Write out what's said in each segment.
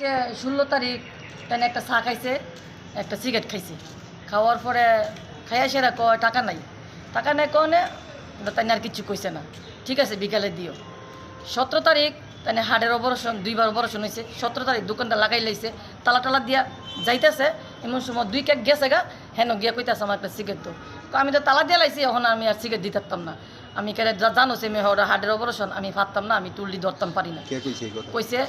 যে ষোলো তারিখ তাই একটা চা খাইছে একটা সিগারেট খাইছে। খাওয়ার পরে খাইয়া সেরা কয় টাকা নাই। টাকা নাই কনে তাই আর কিছু কইছে না। ঠিক আছে বিকালে দিও। সতেরো তারিখ তাই হাড়ের অপারেশন দুইবার অপারেশন হয়েছে সতেরো তারিখ দোকানটা লাগাই লাইছে তালা টালা দিয়া যাইতেছে। এমন সময় দুই কেক গেছে গা হেন গিয়া কইতাছে আমার একটা সিগারেট তো আমি তো তালা দিয়ে লাইছি এখন আমি আর সিগারেট দিতে পারতাম না। আমি কেন জানো সে মেয়ে হার্টের অপারেশন আমি পারতাম না আমি তুললি ধরতাম পারি না। কইছে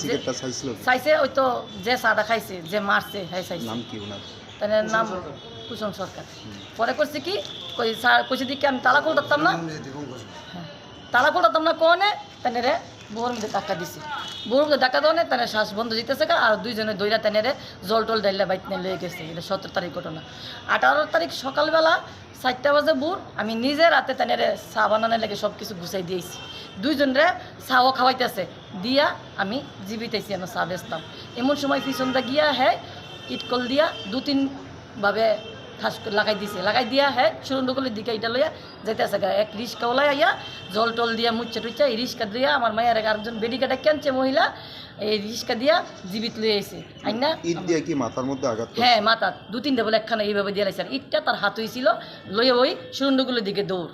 সিগারেটটা চাইছিল চাইছে ওই তো যে চাটা খাইছে যে মারছে হ্যাঁ চাইছে নাম কি ওনার তাহলে নাম কুসুম সরকার পরে করছে কি কই কইছে দিকে আমি তালা খুলতাম না তালা খুলতাম না কোনে তাহলে রে বোর মধ্যে টাকা দিছি বউর ডাকা দেওয়া তানে শ্বাস বন্ধ দিতেছে আর দুইজনে দইরা তানে রে জল টল ডাইলে বাইক নিয়ে গেছে। এটা সতেরো তারিখ ঘটনা। আঠারো তারিখ সকালবেলা চারটা বাজে বুর আমি নিজে রাতে তানে রে চা বানানোর লাগে সব কিছু গুছাই দিয়েছি। দুইজন রে চাও খাওয়াইতেছে, দিয়া আমি জীবিতাইছি আমি চা বেচতাম। এমন সময় পিছনটা গিয়া হ্যাঁ ইটকল দিয়া দু তিন ভাবে ঠাস লাগাই দিছে। লাগাই দিয়া হ্যাঁ সুরন্দগুলির দিকে এটা লইয়া যাইতে আছে এক রিক্সা ওলাই আইয়া জল টল দিয়া মুচ্চা টুচ্চা এই রিক্সা দিয়া আমার মায়ের এক আরেকজন বেডিকাটা কেনছে মহিলা এই রিক্সা দিয়া জীবিত লই আইছে। আইনা ইট দিয়ে কি মাথার মধ্যে আঘাত হ্যাঁ মাথা। দু তিনটা বলে একখানা এইভাবে দিয়ে লাইছে আর ইটটা তার হাত হয়েছিল লইয়া ওই সুরন্দগুলির দিকে দৌড়।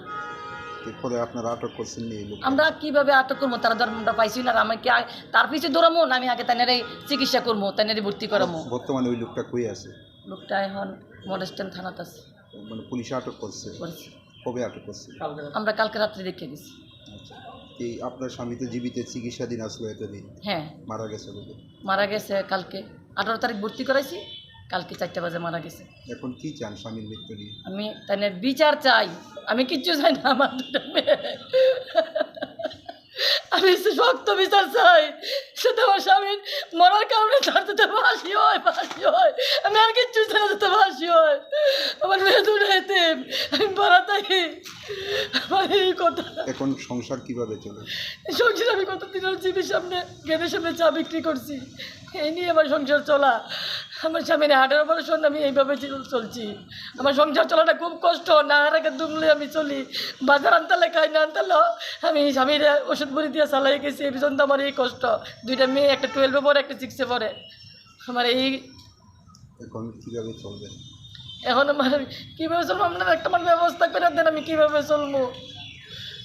আপনারা আটক করছেন আমরা কীভাবে আটক করব? তারা ধর আমরা পাইছি না আমি কি তার পিছিয়ে দৌড়ামো? না আমি আগে তাদের চিকিৎসা করব তাদের ভর্তি করামো? বর্তমানে ওই লোকটা কই আছে? লোকটা এখন মডেস্টান থানাতে আছে। মানে পুলিশ আটক করছে? করেছে। কবে আটক করছে? আমরা কালকে রাত্রে দেখে গেছি। আচ্ছা। এই আপনার স্বামী তো জীবিত চিকিৎসাধীন আসলো এতদিন। হ্যাঁ। মারা গেছে বলে মারা গেছে কালকে। আঠারো তারিখ ভর্তি করাইছি কালকে চারটে বাজে মারা গেছে। এখন কি চান স্বামীর মৃত্যু নিয়ে? আমি তাদের বিচার চাই। আমি কিচ্ছু চাই না আমার দুটো মেয়ে। আমি শক্ত বিচার চাই। সেটা আমার স্বামীর মরার কারণে তার তো ফাঁসি হয় ফাঁসি হয় আমি আর কিচ্ছু চাই না তো ফাঁসি হয় আমার মেয়ে দুটো এতে আমি বড় থাকি আমার এই কথা। এখন সংসার কীভাবে চলে? সংসার আমি হল জিবির সামনে গেটের সামনে চা বিক্রি করছি। এই নিয়ে আমার সংসার চলা। আমার স্বামীর হাটের অপারেশন আমি এইভাবে চলছি। আমার সংসার চলাটা খুব কষ্ট। না হারাকে দুমলে আমি চলি। বাজার আনতালে খাই না আনতালেও আমি স্বামীর ওষুধ ভরি দিয়ে চালাই গেছি। এই পিছন তো আমার এই কষ্ট। দুইটা মেয়ে একটা টুয়েলভে পড়ে একটা সিক্সে পড়ে। আমার এই এখন কীভাবে চলবেন এখন আমার কীভাবে চলবো? আপনার একটা আমার ব্যবস্থা দেন আমি কীভাবে চলবো?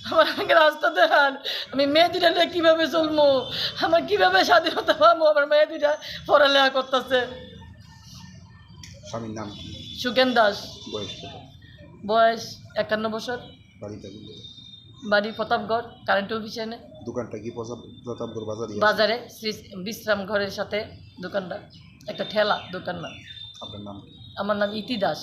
আমার আমাকে রাস্তা দেখান আমি মেয়ে দুটা নিয়ে কীভাবে চলবো? আমার কীভাবে স্বাধীনতা পাবো? আমার মেয়ে দুটা পড়ালেখা করতেছে। স্বামীর নাম সুকেন দাস। বয়স বয়স একান্ন বছর। বাড়ি প্রতাপগড় কারেন্ট অফিসে দোকানটা কি প্রতাপগড় বাজারে বাজারে শ্রী বিশ্রাম ঘরের সাথে দোকানটা। একটা ঠেলা দোকান না আপনার নাম আমার নাম ইতি দাস।